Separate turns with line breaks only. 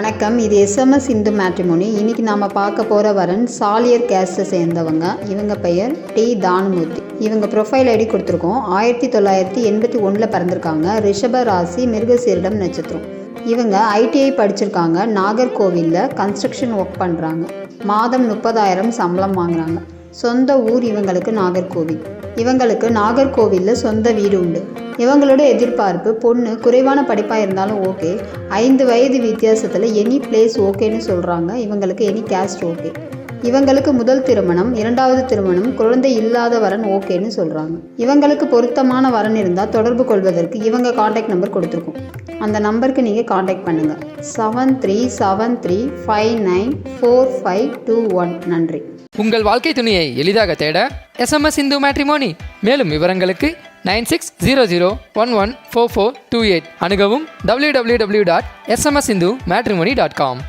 வணக்கம். இது SMS Hindu matrimony. இன்னைக்கு நாம பார்க்க போற வரன் சாலியர் கேஸ்ட்டை சேர்ந்தவங்க. இவங்க பெயர் டி தானுமூர்த்தி. இவங்க ப்ரொஃபைல் ஐடி கொடுத்துருக்கோம். ஆயிரத்தி தொள்ளாயிரத்தி எண்பத்தி ஒன்றில் பிறந்திருக்காங்க. ரிஷப ராசி மிருகசீரிடம் நட்சத்திரம். இவங்க ஐடிஐ படிச்சிருக்காங்க. நாகர்கோவிலில் கன்ஸ்ட்ரக்ஷன் ஒர்க் பண்ணுறாங்க மாதம் முப்பதாயிரம் சம்பளம் வாங்குறாங்க. சொந்த ஊர் இவங்களுக்கு நாகர்கோவில். இவங்களுக்கு நாகர்கோவிலில் சொந்த வீடு உண்டு. இவங்களோட எதிர்பார்ப்பு பொண்ணு குறைவான படிப்பாக இருந்தாலும் ஓகே ஐந்து வயது வித்தியாசத்தில் எனி பிளேஸ் ஓகேன்னு சொல்கிறாங்க இவங்களுக்கு எனி கேஸ்ட் ஓகே இவங்களுக்கு முதல் திருமணம் இரண்டாவது திருமணம் குழந்தை இல்லாத வரன் ஓகேன்னு சொல்கிறாங்க இவங்களுக்கு பொருத்தமான வரன் இருந்தால் தொடர்பு கொள்வதற்கு இவங்க காண்டாக்ட் நம்பர் கொடுத்துருக்கோம். அந்த நம்பருக்கு நீங்கள் காண்டாக்ட் பண்ணுங்கள் seven three seven three five nine four five two one நன்றி.
உங்கள் வாழ்க்கை துணையை எளிதாக தேட எஸ்எம்எஸ் இந்து மேட்ரிமோனி மேலும் விவரங்களுக்கு nine six zero zero one one four four two eight அணுகவும் W W W dot SMS Hindu matrimony dot com